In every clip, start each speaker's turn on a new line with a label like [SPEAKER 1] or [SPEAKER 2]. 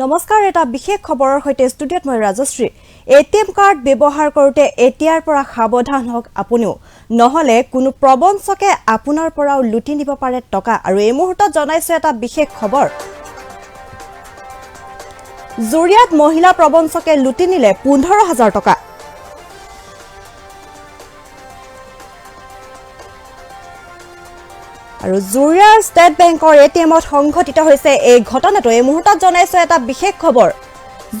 [SPEAKER 1] নমস্কাৰ এটা বিশেষ খবৰৰ সৈতে ষ্টুডিঅ'ত মই Rajashree. A T M card ব্যৱহাৰ কৰোঁতে এতিয়াৰ পৰা সাৱধান হওক আপুনিও। নহ'লে কোনো প্ৰবঞ্চকে আপোনাৰ পৰাও লুটি নিব পাৰে টকা। আৰু এই মুহূৰ্তত জনাইছোঁ এটা বিশেষ খবৰ। জুৰিয়াত মহিলা প্ৰবঞ্চকে লুটি নিলে পোন্ধৰ হাজাৰ টকা। আৰু জুৰিয়াৰ ষ্টেট বেংকৰ এ টি এমত সংঘটিত হৈছে এই ঘটনাটো এই মুহূৰ্তত জনাইছো এটা বিশেষ খবৰ।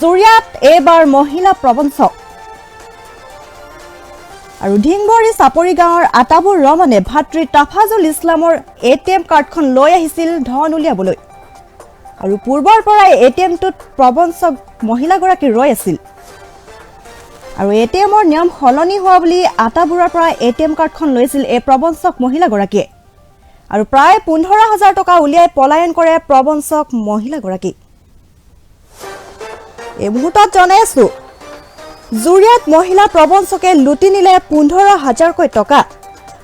[SPEAKER 1] জুৰিয়াত এইবাৰ মহিলা প্ৰবঞ্চক। আৰু ঢিংবৰী চাপৰি গাঁৱৰ আটাবুৰ ৰমনে ভাতৃ তাফাজুল ইছলামৰ এ টি এম কাৰ্ডখন লৈ আহিছিল ধন উলিয়াবলৈ। আৰু পূৰ্বৰ পৰাই এ টি এমটোত প্ৰবঞ্চক মহিলাগৰাকী ৰৈ আছিল। আৰু এ টি এমৰ নিয়ম সলনি হোৱা বুলি আটাবুৰৰ পৰা এ টি এম কাৰ্ডখন লৈছিল এই প্ৰবঞ্চক মহিলাগৰাকীয়ে। আৰু প্ৰায় পোন্ধৰ হাজাৰ টকা উলিয়াই পলায়ন কৰে প্ৰবঞ্চক মহিলাগৰাকী। এই মুহূৰ্তত জনাই আছো জুৰিয়াত মহিলা প্ৰবঞ্চকে লুটি নিলে পোন্ধৰ হাজাৰকৈ টকা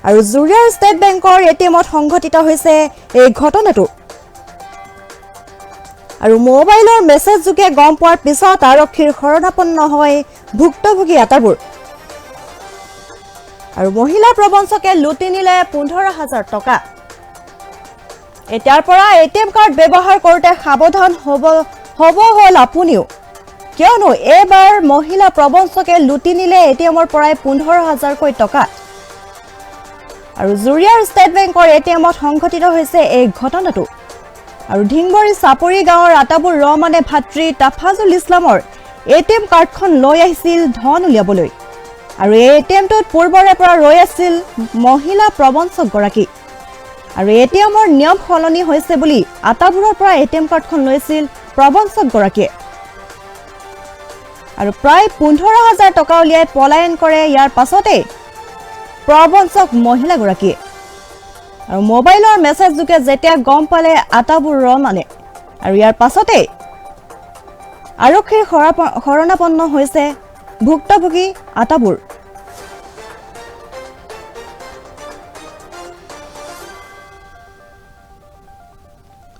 [SPEAKER 1] আৰু জুৰিয়াৰ ষ্টেট বেংকৰ এ টি এমত সংঘটিত হৈছে এই ঘটনাটো। আৰু মোবাইলৰ মেছেজ যোগে গম পোৱাৰ পিছত আৰক্ষীৰ শৰণাপন্ন হয় ভুক্তভোগী আটাবোৰ। আৰু মহিলা প্ৰবঞ্চকে লুটি নিলে পোন্ধৰ হাজাৰ টকা। এতিয়াৰ পৰা এ টি এম কাৰ্ড ব্যৱহাৰ কৰোঁতে সাৱধান হ'ব হ'ব হ'ল আপুনিও। কিয়নো এইবাৰ মহিলা প্ৰবঞ্চকে লুটি নিলে এ টি এমৰ পৰাই পোন্ধৰ হাজাৰকৈ টকা। আৰু জুৰিয়াৰ ষ্টেট বেংকৰ এ টি এমত সংঘটিত হৈছে এই ঘটনাটো। আৰু ঢিংবৰী চাপৰি গাঁৱৰ আটাবুৰ ৰহমানে ভাতৃ তাফাজুল ইছলামৰ এ টি এম কাৰ্ডখন লৈ আহিছিল ধন উলিয়াবলৈ। আৰু এই এ টি এমটোত পূৰ্বৰে পৰা ৰৈ আছিল মহিলা প্ৰবঞ্চকগৰাকী। আৰু এ টি এমৰ নিয়ম সলনি হৈছে বুলি আটাবোৰৰ পৰা এ টি এম কাৰ্ডখন লৈছিল প্ৰবঞ্চকগৰাকীয়ে। আৰু প্ৰায় পোন্ধৰ হাজাৰ টকা উলিয়াই পলায়ন কৰে ইয়াৰ পাছতেই প্ৰবঞ্চক মহিলাগৰাকীয়ে। আৰু মোবাইলৰ মেছেজ যোগে যেতিয়া গম পালে আটাবোৰ ৰহমানে আৰু ইয়াৰ পাছতেই আৰক্ষীৰ শৰণাপন্ন হৈছে ভুক্তভোগী আটাবোৰ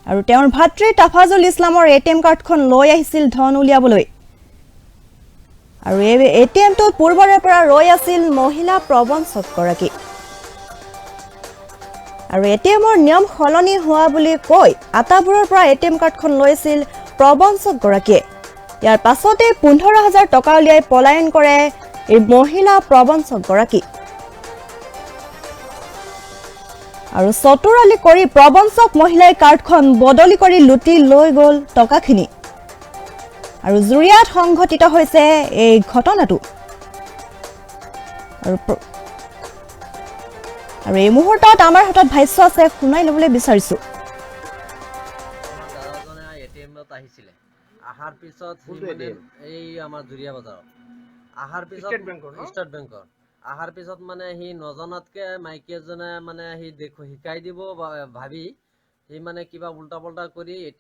[SPEAKER 1] আৰু তেওঁৰ ভাতৃ তাফাজুল ইছলামৰ এ টি এম কাৰ্ডখন লৈ আহিছিল ধন উলিয়াবলৈ। আৰু এই এ টি এমটোত পূৰ্বৰে পৰা ৰৈ আছিল মহিলা প্ৰবঞ্চকগৰাকী। আৰু এ টি এমৰ নিয়ম সলনি হোৱা বুলি কৈ আটাবোৰৰ পৰা এ টি এম কাৰ্ডখন লৈছিল প্ৰবঞ্চকগৰাকীয়ে। ইয়াৰ পাছতে পোন্ধৰ হাজাৰ টকা উলিয়াই পলায়ন কৰে এই মহিলা প্ৰবঞ্চকগৰাকী। আৰু চতুৰালি কৰি প্ৰবঞ্চক মহিলাই কাৰ্ডখন বদলি কৰি লুটি লৈ গ'ল টকাখিনি। আৰু জুৰিয়াত সংঘটিত হৈছে এই ঘটনাটো। আৰু আৰু এই মুহূৰ্তত আমাৰ হাতত ভাষ্য আছে শুনাই ল'বলৈ বিচাৰিছো।
[SPEAKER 2] আহিছিলে। অহাৰ পিছত এই আমাৰ জুৰিয়া বজাৰত। অহাৰ পিছত
[SPEAKER 3] ষ্টেট বেংকৰ।
[SPEAKER 2] অহাৰ পিছত মানে সি নজনাতকে মাইকী এজনে মানে সি দেখো, শিকাই দিব ভাবি, সি মানে কিবা উল্টা পাল্টা কৰি এ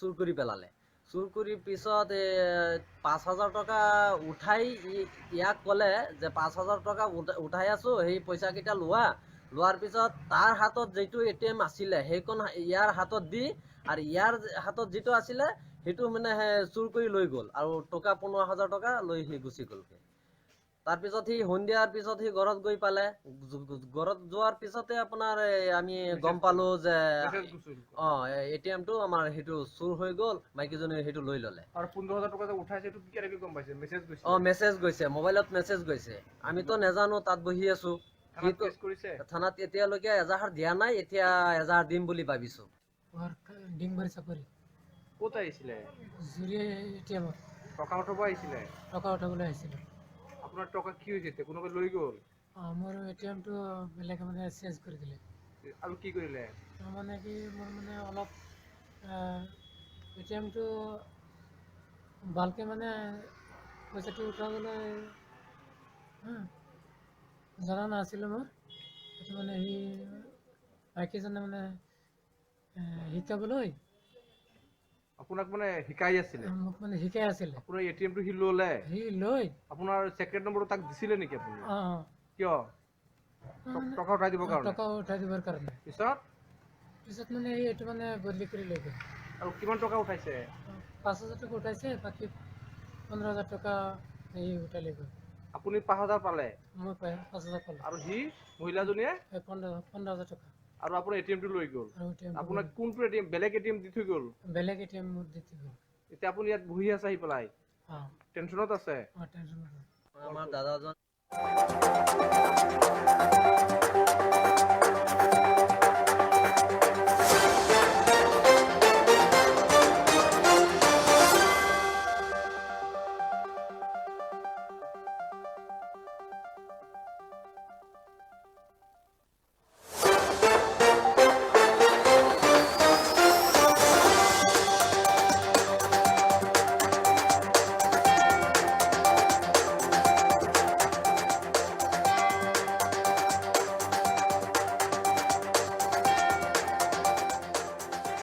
[SPEAKER 2] চুৰ কৰি পেলালে। চুৰ কৰি পিছত পাঁচ হাজাৰ টকা উঠাই ইয়াক ক'লে যে পাঁচ হাজাৰ টকা উঠাই আছো, সেই পইচাকেইটা লোৱা। লোৱাৰ পিছত তাৰ হাতত যিটো এ টি এম আছিলে, সেইখন ইয়াৰ হাতত দি আৰু ইয়াৰ হাতত যিটো আছিলে, সেইটো মানে চুৰ কৰি লৈ গ'ল। আৰু টকা পোন্ধৰ হাজাৰ টকা লৈ সি গুচি গ'লগে। তাৰপিছত সি সন্ধিয়াৰ পিছত সি ঘৰত গৈ পালে। ঘৰত যোৱাৰ পিছতে আপোনাৰ আমি গম পালো যে। অ এ টি এমটো আমাৰ সেইটো চুৰ হৈ গ'ল মাইকীজনীয়ে সেইটো লৈ ল'লে।
[SPEAKER 3] আৰু পোন্ধৰ হাজাৰ টকা উঠাইছে এইটো কেনেকে গম পাইছে? মেছেজ গৈছে।
[SPEAKER 2] অ মেছেজ গৈছে মোবাইলত মেছেজ গৈছে। আমিতো নেজানো তাত বহি আছো।
[SPEAKER 3] থানাত
[SPEAKER 2] এতিয়ালৈকে এজাহাৰ দিয়া নাই এতিয়া এজাহাৰ দিম বুলি ভাবিছো।
[SPEAKER 4] ডিংবাৰী চাপৰি
[SPEAKER 3] ক'ত আহিছিলে?
[SPEAKER 4] জুৰি এটিএমত
[SPEAKER 3] টকা উঠাব আহিছিলে?
[SPEAKER 4] টকা উঠাবলৈ আহিছিলোঁ।
[SPEAKER 3] আপোনাৰ টকা কি হৈছে কোনোবাই লৈ গ'ল?
[SPEAKER 4] মোৰ এটিএমটো বেলেগে মানে চেঞ্জ কৰি দিলে।
[SPEAKER 3] আৰু কি কৰিলে
[SPEAKER 4] মানে কি মোৰ মানে অলপ এটিএমটো ভালকৈ মানে পইচাটো উঠাবলৈ হা, জনা নাছিলোঁ মই সেইটো মানে সি মাইকীজনে মানে এ, শিকাবলৈ
[SPEAKER 3] আপোনাক মানে শিকাই আছিলে?
[SPEAKER 4] মোক মানে শিকাই আছিলে।
[SPEAKER 3] আপোনাৰ এ টি সি ল'লে?
[SPEAKER 4] সি লৈ
[SPEAKER 3] আপোনাৰ ছেক্ৰেট নম্বৰটো তাক দিছিলে নেকি আপুনি? কিয়? ট- টকা উঠাই দিবৰ কাৰণে?
[SPEAKER 4] টকা উঠাই দিবৰ কাৰণে।
[SPEAKER 3] পিছত?
[SPEAKER 4] পিছত মানে এই এইটো মানে বদলি কৰি লৈ গ'ল
[SPEAKER 3] আৰু কিমান টকা উঠাইছে?
[SPEAKER 4] পাঁচ হাজার টাকা উঠাইছে বাকি পনেরো হাজার টাকা এই উঠালে গৈ
[SPEAKER 3] আপুনি পাঁচ হাজাৰ পালে?
[SPEAKER 4] মই পাঁচ হাজাৰ পালোঁ।
[SPEAKER 3] আৰু সি মহিলাজনীয়ে?
[SPEAKER 4] পোন্ধৰ পোন্ধৰ হাজাৰ টকা।
[SPEAKER 3] আৰু আপোনাৰ এ টি এমটো লৈ গ'ল।
[SPEAKER 4] আৰু এ টি
[SPEAKER 3] আপোনাক কোনটো এ টি এম বেলেগ এ টি এম দি থৈ গ'ল?
[SPEAKER 4] বেলেগ এ টি এম মোৰ দি গ'ল।
[SPEAKER 3] এতিয়া আপুনি ইয়াত বহি আছে আহি পেলাই।
[SPEAKER 4] অঁ।
[SPEAKER 3] টেনশ্যনত আছে?
[SPEAKER 4] অঁ টেনশ্যন নহয়
[SPEAKER 2] আমাৰ দাদাজন